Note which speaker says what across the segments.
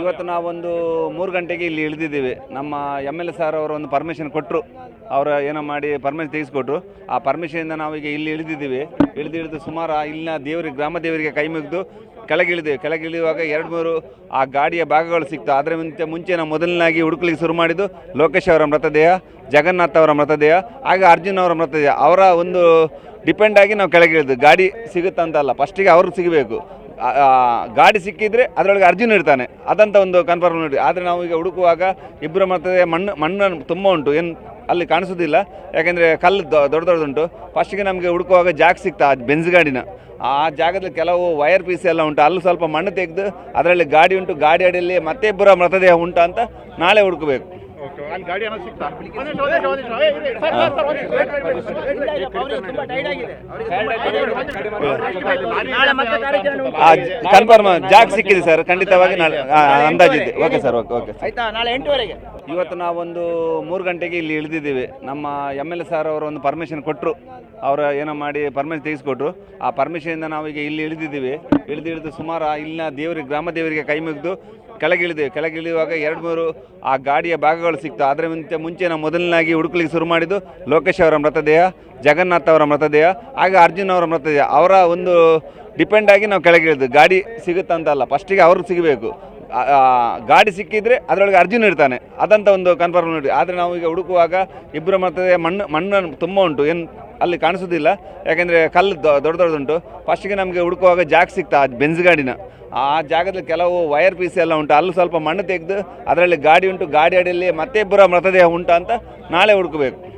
Speaker 1: ಇವತ್ತು ನಾವೊಂದು ಮೂರು ಗಂಟೆಗೆ ಇಲ್ಲಿ ಇಳಿದಿದ್ದೀವಿ. ನಮ್ಮ ಎಂ ಎಲ್ ಎ ಸರ್ ಅವರು ಒಂದು ಪರ್ಮಿಷನ್ ಕೊಟ್ಟರು ಅವರ ಏನೋ ಮಾಡಿ ಪರ್ಮಿಷನ್ ತೆಗೆಸ್ಕೊಟ್ರು. ಆ ಪರ್ಮಿಷನಿಂದ ನಾವೀಗ ಇಲ್ಲಿ ಇಳಿದಿದ್ದೀವಿ. ಇಳಿದು ಇಳಿದು ಸುಮಾರು ಇಲ್ಲಿನ ದೇವರಿಗೆ, ಗ್ರಾಮ ದೇವರಿಗೆ ಕೈ ಮುಗಿದು ಕೆಳಗಿಳಿದೇವೆ ಕೆಳಗಿಳಿಯುವಾಗ ಎರಡು ಮೂರು ಆ ಗಾಡಿಯ ಭಾಗಗಳು ಸಿಕ್ತು. ಅದರ ಮುಂಚೆ ಮುಂಚೆ ನಾವು ಮೊದಲನಾಗಿ ಹುಡುಕ್ಲಿಕ್ಕೆ ಶುರು ಮಾಡಿದ್ದು ಲೋಕೇಶ್ ಅವರ ಮೃತದೇಹ, ಜಗನ್ನಾಥ್ ಅವರ ಮೃತದೇಹ ಹಾಗೆ ಅರ್ಜುನ್ ಅವರ ಮೃತದೇಹ. ಅವರ ಒಂದು ಡಿಪೆಂಡ್ ಆಗಿ ನಾವು ಕೆಳಗಿಳಿದು ಗಾಡಿ ಸಿಗುತ್ತಂತಲ್ಲ ಫಸ್ಟಿಗೆ ಅವ್ರಿಗೆ ಸಿಗಬೇಕು. ಗಾಡಿ ಸಿಕ್ಕಿದ್ರೆ ಅದರೊಳಗೆ ಅರ್ಜುನ್ ಇರ್ತಾನೆ. ಅದಂತ ಒಂದು ಕನ್ಫರ್ಮ್ ನೋಡಿ. ಆದರೆ ನಾವು ಈಗ ಹುಡುಕುವಾಗ ಇಬ್ಬರ ಮತ್ತೆ ಮಣ್ಣು ಮಣ್ಣು ತುಂಬ ಉಂಟು. ಏನು ಅಲ್ಲಿ ಕಾಣಿಸೋದಿಲ್ಲ. ಯಾಕೆಂದರೆ ಕಲ್ಲು ದೊಡ್ಡ ದೊಡ್ಡದುಂಟು ಫಸ್ಟಿಗೆ ನಮಗೆ ಹುಡುಕುವಾಗ ಜಾಗ ಸಿಗ್ತಾ ಬೆಂಜ್ ಗಾಡಿನ. ಆ ಜಾಗದಲ್ಲಿ ಕೆಲವು ವೈರ್ ಪೀಸ್ ಎಲ್ಲ ಉಂಟು. ಅಲ್ಲೂ ಸ್ವಲ್ಪ ಮಣ್ಣು ತೆಗೆದು, ಅದರಲ್ಲಿ ಗಾಡಿ ಉಂಟು. ಗಾಡಿ ಅಡಿಯಲ್ಲಿ ಮತ್ತೆ ಇಬ್ಬರ ಮೃತದೇಹ ಉಂಟು ಅಂತ ನಾಳೆ ಹುಡುಕಬೇಕು.
Speaker 2: ಓಕೆ ಅಲ್ಲಿ ಗಾಡಿ ಏನೋ ಸಿಗ್ತಾ
Speaker 1: ಕನ್ಫರ್ಮ್ ಜಾಗ ಸಿಕ್ಕಿದೆ ಸರ್ ಖಂಡಿತವಾಗಿ ನಾಳೆ ಅಂದಾಜಿದೆ ಓಕೆ ಸರ್ ಓಕೆ ಓಕೆ
Speaker 3: ಆಯ್ತಾ ನಾಳೆ ಎಂಟುವರೆಗೆ
Speaker 1: ಇವತ್ತು ನಾವೊಂದು ಮೂರು ಗಂಟೆಗೆ ಇಲ್ಲಿ ಇಳಿದಿದ್ದೀವಿ ನಮ್ಮ ಎಂ ಎಲ್ ಎ ಸರ್ ಅವರು ಒಂದು ಪರ್ಮಿಷನ್ ಕೊಟ್ಟರು ಅವರ ಏನೋ ಮಾಡಿ ಪರ್ಮಿಷನ್ ತೆಗೆಸ್ಕೊಟ್ರು ಆ ಪರ್ಮಿಷನಿಂದ ನಾವೀಗ ಇಲ್ಲಿ ಇಳಿದಿದ್ದೀವಿ ಇಳಿದು ಇಳಿದು ಸುಮಾರು ಇಲ್ಲಿನ ದೇವರಿಗೆ ಗ್ರಾಮ ದೇವರಿಗೆ ಕೈ ಮುಗಿದು ಕೆಳಗಿಳಿದೇವೆ ಕೆಳಗಿಳಿಯುವಾಗ ಎರಡು ಮೂರು ಆ ಗಾಡಿಯ ಭಾಗಗಳು ಸಿಕ್ತು. ಅದರ ಮುಂಚೆ ಮುಂಚೆ ನಾವು ಮೊದಲನಾಗಿ ಹುಡುಕ್ಲಿಕ್ಕೆ ಶುರು ಮಾಡಿದ್ದು ಲೋಕೇಶ್ ಅವರ ಮೃತದೇಹ, ಜಗನ್ನಾಥ್ ಅವರ ಮೃತದೇಹ ಹಾಗೆ ಅರ್ಜುನ್ ಅವರ ಮೃತದೇಹ. ಅವರ ಒಂದು ಡಿಪೆಂಡ್ ಆಗಿ ನಾವು ಕೆಳಗಿಳಿದ್ವಿ ಗಾಡಿ ಸಿಗುತ್ತಂತಲ್ಲ ಫಸ್ಟಿಗೆ ಅವ್ರಿಗೆ ಸಿಗಬೇಕು. ಗಾಡಿ ಸಿಕ್ಕಿದ್ರೆ ಅದರೊಳಗೆ ಅರ್ಜುನ್ ಇರ್ತಾನೆ. ಅದಂತ ಒಂದು ಕನ್ಫರ್ಮ್ ನೋಡಿ ಆದರೆ ನಾವು ಈಗ ಹುಡುಕುವಾಗ ಇಬ್ಬರ ಮೃತದೇಹ, ಮಣ್ಣು ಮಣ್ಣು ತುಂಬ ಉಂಟು. ಏನು ಅಲ್ಲಿ ಕಾಣಿಸೋದಿಲ್ಲ. ಯಾಕೆಂದರೆ ಕಲ್ಲು ದೊ- ದೊಡ್ಡ ದೊಡ್ಡದುಂಟು ಫಸ್ಟಿಗೆ ನಮಗೆ ಹುಡುಕುವಾಗ ಜಾಗ ಸಿಗ್ತಾ ಆ ಬೆಂಜ್ ಗಾಡಿನ. ಆ ಜಾಗದಲ್ಲಿ ಕೆಲವು ವೈರ್ ಪೀಸ್ ಎಲ್ಲ ಉಂಟು. ಅಲ್ಲಿ ಸ್ವಲ್ಪ ಮಣ್ಣು ತೆಗೆದು ಅದರಲ್ಲಿ ಗಾಡಿ ಉಂಟು. ಗಾಡಿ ಅಡಿಯಲ್ಲಿ ಮತ್ತೆ ಇಬ್ಬರ ಮೃತದೇಹ ಉಂಟು ಅಂತ ನಾಳೆ ಹುಡುಕಬೇಕು.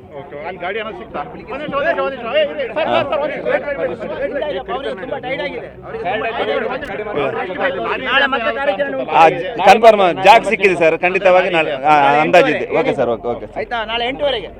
Speaker 1: ಕನ್ಫರ್ಮ್ ಜಾಗ ಸಿಕ್ಕಿದೆ ಸರ್ ಖಂಡಿತವಾಗಿ ನಾಳೆ ಅಂದಾಜಿದೆ. ಓಕೆ ಸರ್ ಓಕೆ ಓಕೆ
Speaker 3: ಆಯ್ತಾ? ನಾಳೆ ಎಂಟುವರೆಗೆ.